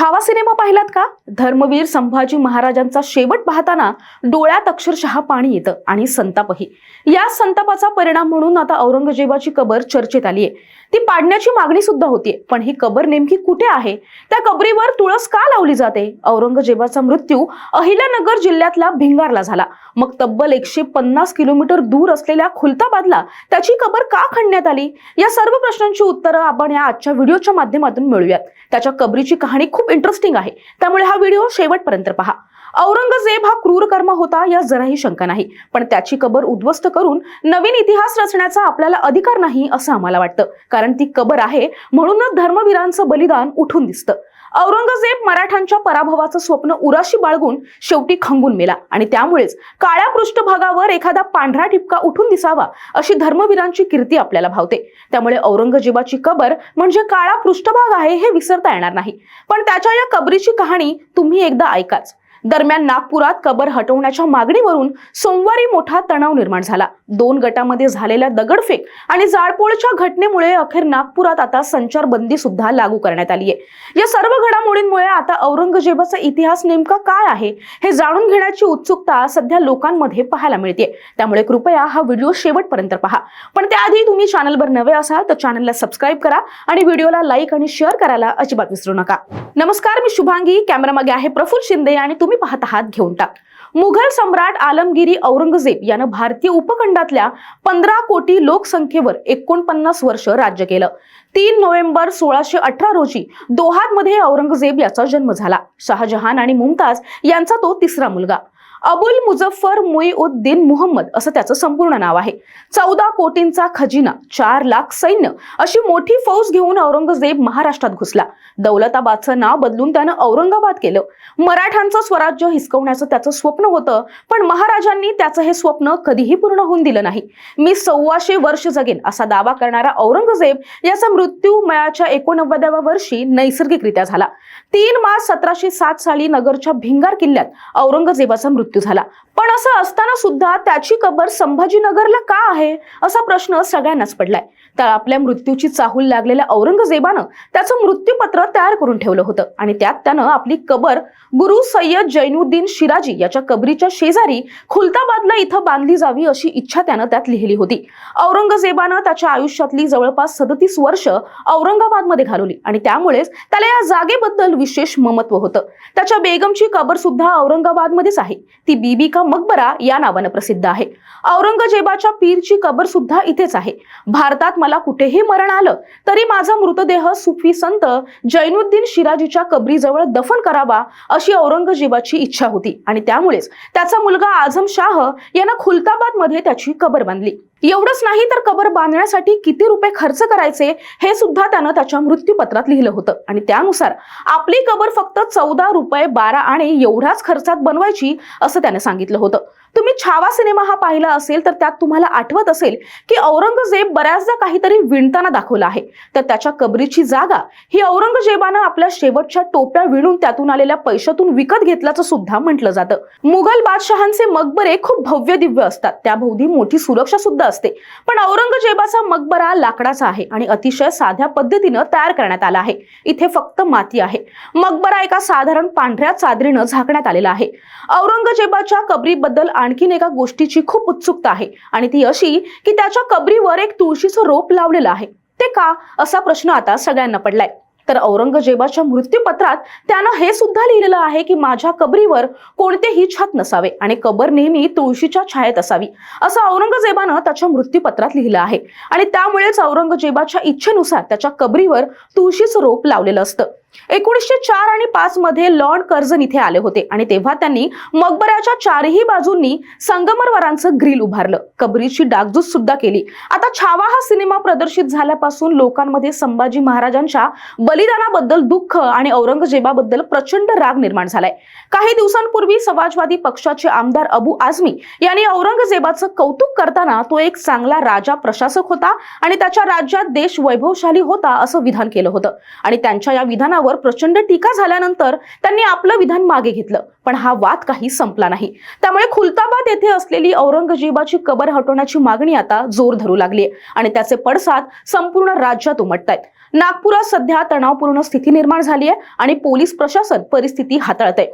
Chhava cinema पाहिलात का? धर्मवीर संभाजी महाराजांचा शेवट पाहताना डोळ्यात अक्षरशः पाणी येतं आणि संतापही. या संतापाचा परिणाम म्हणून आता औरंगजेबाची कबर चर्चेत आली आहे ती पाडण्याची मागणी सुद्धा होतीये पण ही कबर नेमकी कुठे आहे? त्या कबरीवर तुळस का लावली जाते? औरंगजेबाचा मृत्यू अहिल्यानगर जिल्ह्यातला भिंगारला झाला. मग तब्बल एकशे पन्नास किलोमीटर दूर असलेल्या खुलताबादला त्याची कबर का खणण्यात आली? या सर्व प्रश्नांची उत्तरं आपण या आजच्या व्हिडिओच्या माध्यमातून मिळूयात. त्याच्या कबरीची कहाणी खूप इंटरेस्टिंग आहे. त्यामुळे हा व्हिडिओ शेवटपर्यंत पहा. औरंगजेब हा क्रूर कर्म होता या जराही शंका नाही. पण त्याची कबर उद्ध्वस्त करून नवीन इतिहास रचण्याचा आपल्याला अधिकार नाही असं आम्हाला वाटतं. कारण ती कबर आहे म्हणूनच धर्मवीरांचं बलिदान उठून दिसतं. औरंगजेब मराठ्यांच्या पराभवाचं स्वप्न उराशी बाळगून शेवटी खंगून मेला. आणि त्यामुळेच काळ्या पृष्ठभागावर एखादा पांढरा ठिपका उठून दिसावा अशी धर्मवीरांची कीर्ती आपल्याला भावते. त्यामुळे औरंगजेबाची कबर म्हणजे काळा पृष्ठभाग आहे हे विसरता येणार नाही. पण त्याच्या या कबरीची कहाणी तुम्ही एकदा ऐकाच. दरम्यान नागपुरात कबर हटवण्याच्या मागणीवरून सोमवारी मोठा तणाव निर्माण झाला. दोन गटामध्ये झालेल्या दगडफेक आणि जाळपोळच्या घटनेमुळे अखेर नागपुरात आता संचारबंदी सुद्धा लागू करण्यात आली आहे या सर्व घडामोडींमुळे आता औरंगजेबाचा इतिहास नेमका काय आहे हे जाणून घेण्याची उत्सुकता सध्या लोकांमध्ये पाहायला मिळते त्यामुळे कृपया हा व्हिडिओ शेवटपर्यंत पहा. पण त्याआधी तुम्ही चॅनलवर नवे असाल तर चॅनलला सबस्क्राईब करा आणि व्हिडिओला लाईक आणि शेअर करायला अजिबात विसरू नका. नमस्कार मी शुभांगी. कॅमेरामागे आहे प्रफुल शिंदे आणि तुम्ही पाहत आहात घेऊन टाक. मुघल सम्राट आलमगिरी औरंगजेब यानं भारतीय उपखंडातल्या पंधरा कोटी लोकसंख्येवर एकोणपन्नास वर्ष राज्य केलं. तीन नोव्हेंबर सोळाशे अठरा रोजी दोहात मध्ये औरंगजेब याचा जन्म झाला. शहाजहान आणि मुमताज यांचा तो तिसरा मुलगा. अबुल मुझफ्फर मुईउद्दीन मुहम्मद असं त्याचं संपूर्ण नाव आहे. चौदा कोटींचा खजिना चार लाख सैन्य अशी मोठी फौज घेऊन औरंगजेब महाराष्ट्रात घुसला. दौलताबादचं नाव बदलून त्यानं औरंगाबाद केलं. मराठ्यांचं स्वराज्य हिसकवण्याचं त्याचं स्वप्न होतं पण महाराजांनी त्याचं हे स्वप्न कधीही पूर्ण होऊन दिलं नाही. मी सव्वाशे वर्ष जगेन असा दावा करणारा औरंगजेब याचा मृत्यू मयाच्या एकोणनव्वदाव्या वर्षी नैसर्गिकरित्या झाला. तीन मार्च सतराशे सात साली नगरच्या भिंगार किल्ल्यात औरंगजेबाचा मृत्यू झाला. पण असं असताना सुद्धा त्याची कबर संभाजीनगरला का आहे? असा प्रश्न सगळ्यांनाच पडलाय. तर आपल्या मृत्यूची चाहूल लागलेल्या औरंगजेबानं त्याचं मृत्यूपत्र तयार करून ठेवलं होतं. आणि त्यात त्यानं आपली कबर गुरु सय्यद जैनुद्दीन शिराजी याच्या कबरीच्या शेजारी खुलताबादला इथं बांधली जावी अशी इच्छा त्यानं त्यात लिहिली होती. औरंगजेबानं त्याच्या आयुष्यातली जवळपास सदतीस वर्ष औरंगाबादमध्ये घालवली. आणि त्यामुळेच त्याला या जागेबद्दल विशेष ममत्व होतं. त्याच्या बेगमची कबर सुद्धा औरंगाबादमध्येच आहे. ती बीबी का मकबरा या नावानं प्रसिद्ध आहे. औरंगजेबाच्या पीरची कबर सुद्धा इथेच आहे. भारतात मला कुठेही मरण आलं तरी माझा मृतदेह सुफी संत जैनुद्दीन शिराजीच्या कबरीजवळ दफन करावा अशी औरंगजेबाची इच्छा होती. आणि त्यामुळेच त्याचा मुलगा आझम शाह यानं खुलताबादमध्ये त्याची कबर बांधली. एवढंच नाही तर कबर बांधण्यासाठी किती रुपये खर्च करायचे हे सुद्धा त्यानं त्याच्या मृत्यूपत्रात लिहिलं होतं. आणि त्यानुसार आपली कबर फक्त चौदा रुपये बारा आणि एवढ्याच खर्चात बनवायची असं त्याने सांगितलं होतं. तुम्ही छावा सिनेमा हा पाहिला असेल तर त्यात तुम्हाला आठवत असेल की औरंगजेब बऱ्याचदा काहीतरी विणताना दाखवला आहे. तर त्याच्या कबरीची जागा ही औरंगजेबानं आपल्या शेवटच्या टोप्या विणून त्यातून आलेल्या पैशातून विकत घेतल्याचं सुद्धा म्हटलं जातं. मुघल बादशहांचे मकबरे खूप भव्य दिव्य असतात. त्याभोवती मोठी सुरक्षा सुद्धा असते. पण औरंगजेबाचा मकबरा लाकडाचा आहे आणि अतिशय साध्या पद्धतीनं तयार करण्यात आला आहे. इथे फक्त माती आहे. मकबरा एका साधारण पांढऱ्या चादरीनं झाकण्यात आलेला आहे. औरंगजेबाच्या कबरीबद्दल आणखीन एका गोष्टीची खूप उत्सुकता आहे. आणि ती अशी की त्याच्या कबरीवर एक तुळशीचं रोप लावलेलं आहे. ते का? असा प्रश्न आता सगळ्यांना पडलाय. तर औरंगजेबाच्या मृत्यूपत्रात त्यानं हे सुद्धा लिहिलेलं आहे की माझ्या कबरीवर कोणतेही छत नसावे आणि कबर नेहमी तुळशीच्या छायेत असावी. असं औरंगजेबानं त्याच्या मृत्यूपत्रात लिहिलं आहे. आणि त्यामुळेच औरंगजेबाच्या इच्छेनुसार त्याच्या कबरीवर तुळशीचं रोप लावलेलं असतं. एकोणीसशे चार आणि पाच मध्ये लॉर्ड कर्जन इथे आले होते आणि तेव्हा त्यांनी मकबऱ्याच्या चारही बाजूंनी संगमरवरांचं ग्रिल उभारलं. कबरीची डागडूज सुद्धा केली. आता छावा हा सिनेमा प्रदर्शित झाल्यापासून लोकांमध्ये संभाजी महाराजांच्या बलिदानाबद्दल दुःख आणि औरंगजेबाबद्दल प्रचंड राग निर्माण झालाय. काही दिवसांपूर्वी समाजवादी पक्षाचे आमदार अबू आझमी यांनी औरंगजेबाचं कौतुक करताना तो एक चांगला राजा प्रशासक होता आणि त्याच्या राज्यात देश वैभवशाली होता असं विधान केलं होतं. आणि त्यांच्या या विधानावर विधानावर प्रचंड टीका झाल्यानंतर त्यांनी आपलं विधान मागे घेतलं. पण हा वाद काही संपला नाही. त्यामुळे खुलताबाद येथे असलेली औरंगजेबाची कबर हटवण्याची मागणी आता जोर धरू लागली आणि त्याचे पडसाद संपूर्ण राज्यात उमटत आहेत नागपुरात सध्या तणावपूर्ण स्थिती निर्माण झाली आहे आणि पोलीस प्रशासन परिस्थिती हाताळत आहे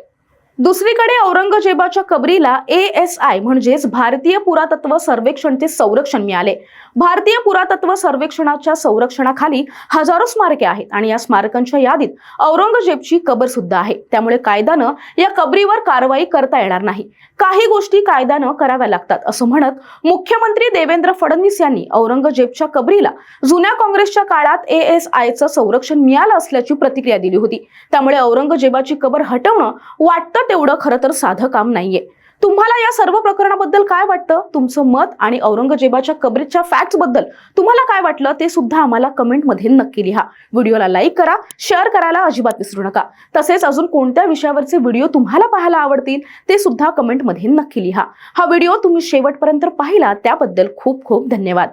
दुसरीकडे औरंगजेबाच्या कबरीला ए एस आय म्हणजेच भारतीय पुरातत्व सर्वेक्षणचे संरक्षण मिळाले. भारतीय पुरातत्व सर्वेक्षणाच्या संरक्षणाखाली हजारो स्मारके आहेत आणि या स्मारकांच्या यादीत औरंगजेबची कबर सुद्धा आहे. त्यामुळे कायद्यानं या कबरीवर कारवाई करता येणार नाही. काही गोष्टी कायद्यानं कराव्या लागतात असं म्हणत मुख्यमंत्री देवेंद्र फडणवीस यांनी औरंगजेबच्या कबरीला जुन्या काँग्रेसच्या काळात ए एस आयचं संरक्षण मिळालं असल्याची प्रतिक्रिया दिली होती. त्यामुळे औरंगजेबाची कबर हटवणं वाटतं तेवढं खरं तर साधं काम नाहीये. तुम्हाला या सर्व प्रकरणाबद्दल काय वाटतं? तुमचं मत आणि औरंगजेबाच्या कबरीच्या फॅक्ट्सबद्दल तुम्हाला काय वाटलं? ते सुद्धा आम्हाला कमेंटमध्ये नक्की लिहा. व्हिडिओला लाईक करा शेअर करायला अजिबात विसरू नका. तसेच अजून कोणत्या विषयावरचे व्हिडिओ तुम्हाला पाहायला आवडतील ते सुद्धा कमेंटमध्ये नक्की लिहा. हा व्हिडिओ तुम्ही शेवटपर्यंत पाहिला त्याबद्दल खूप खूप धन्यवाद.